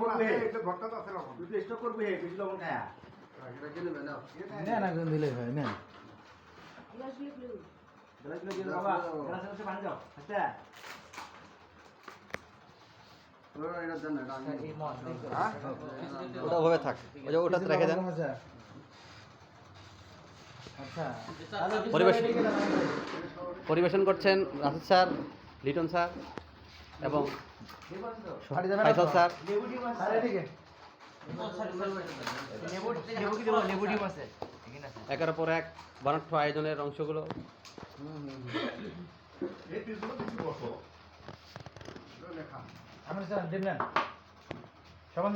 করবি। করবি বেশি লবণ খায়া। হয়। আচ্ছা ওটা ওভাবে থাক। রেখে দেন। আচ্ছা। পরিবেশন করছেন রাশেদ স্যার লিটন স্যার। এবং ফাইসাল স্যার। লেবু লেবু লেবু লেবু একের পর এক বানাট্য আয়োজনের অংশগুলো। আমার স্যার ডিম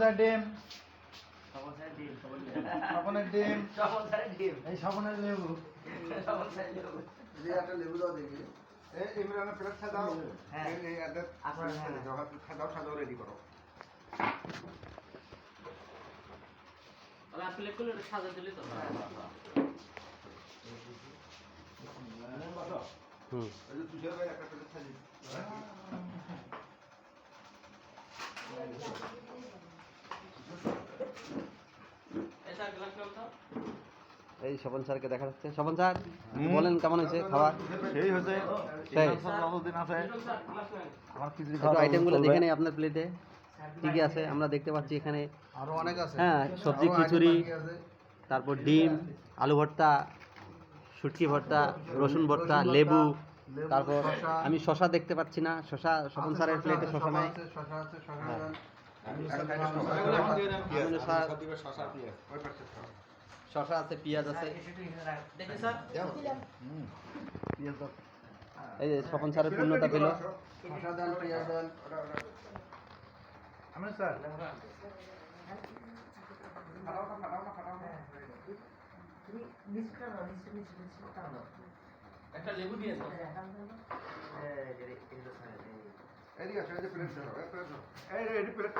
স্যার ডিম সবন স্যার সবন সবন স্যার ডিম লেবু সবন স্যার লেবু প্লেট সাজাও। হ্যাঁ। এই এই আপনার হ্যাঁ। সাজাও সাজাও রেডি করো তাহলে প্লেট করলে সাজা দিলে তো হুম। এই যে তুষার ভাই একটা প্লেট সাজিয়ে এটা গ্লাস নাও তো এই স্বপন স্যারকে দেখা যাচ্ছে। স্বপন স্যার বলেন কেমন হয়েছে খাবার? সেই হচ্ছে সেই। যতদিন আছে আমার খিচুড়ি একটু আইটেমগুলো দেখে নেই আপনার প্লেটে কি কি আছে? আমরা দেখতে পাচ্ছি এখানে। আরও অনেক আছে। হ্যাঁ সবজি খিচুড়ি তারপর ডিম আলু ভর্তা শুটকি ভর্তা রসুন ভর্তা লেবু তারপর আমি শশা দেখতে পাচ্ছি না। শশা স্বপন স্যারের প্লেটে শশা নাই। শশা আছে শশা হ্যাঁ। শশা আছে। পেঁয়াজ আছে। এই যে স্বপন স্যারের পূর্ণতা পেল। একটা লেবু দিয়ে এদিকে আসো যে প্লেট ধরো এই প্লেট ধরো। এই রে প্লেট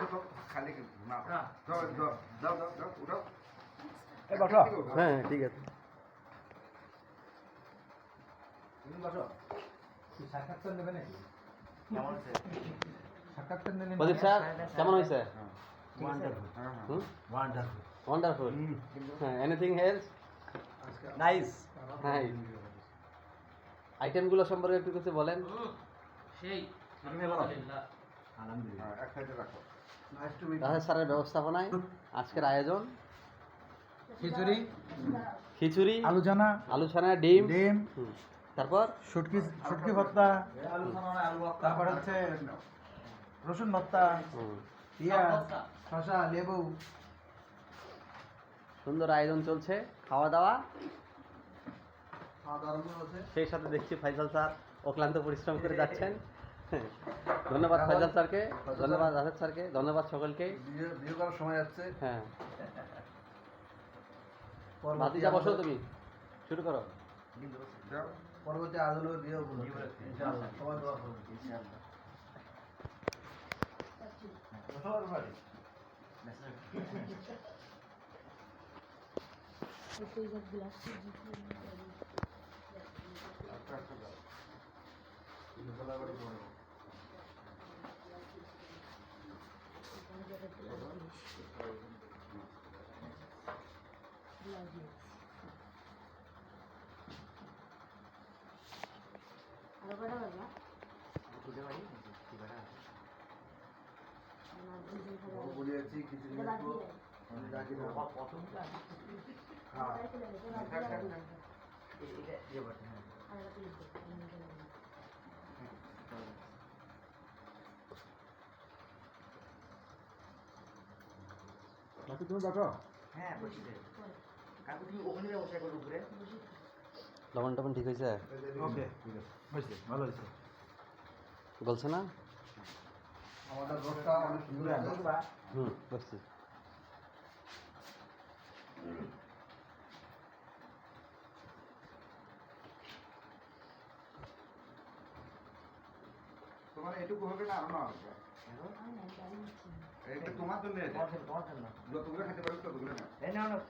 খালি কিন্তু দাও দাও দাও দাও দাও উঠাও। এই বসো হ্যাঁ ঠিক আছে। প্রদীপ স্যার কেমন হয়েছে? ওয়ান্ডারফুল হ্যাঁ এনিথিং হেলস নাইস আইটেমগুলো সম্পর্কে একটু কিছু বলেন। সেই। আলহামদুলিল্লাহ। হ্যাঁ, স্যারের ব্যবস্থাপনায় আজকের আয়োজন। খিচুড়ি খিচুড়ি আলু জানা আলু ছানা ডিম ডিম তারপর? শুটকি শুটকি ভর্তা তারপর হচ্ছে রসুন ভর্তা পেঁয়াজ শশা লেবু। সুন্দর আয়োজন চলছে খাওয়া দাওয়া সেই সাথে দেখছি ফাইজাল স্যার অক্লান্ত পরিশ্রম করে যাচ্ছেন। ধন্যবাদ ফাইজাল স্যারকে ধন্যবাদ। রাজেশ স্যারকে ধন্যবাদ সকলকে। বিয়ে করার সময় যাচ্ছে হ্যাঁ। ভাতিজা বসো তুমি। শুরু করো। পরবর্তী উপলক্ষে ইনশাআল্লাহ। সবাই দোয়া করুন ইনশাআল্লাহ। সবার বাকি তুমি দেখো হ্যাঁ বসি। কাকু তুমি ওখানে বসে করো উপরে লবণ টবণ ঠিক হয়েছে? ওকে হয়েছে ভালো হয়েছে। বলছে না? আমাদের রোডটা অনেক সুন্দর হুম বসছি। এটুকু হবে না আরও না হবে এটা তোমার জন্য এটা। তোমার জন্য যতগুলো খেতে পারবে ততগুলো না।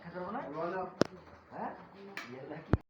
খেতে পারব না? হ্যাঁ? ইয়ে নাকি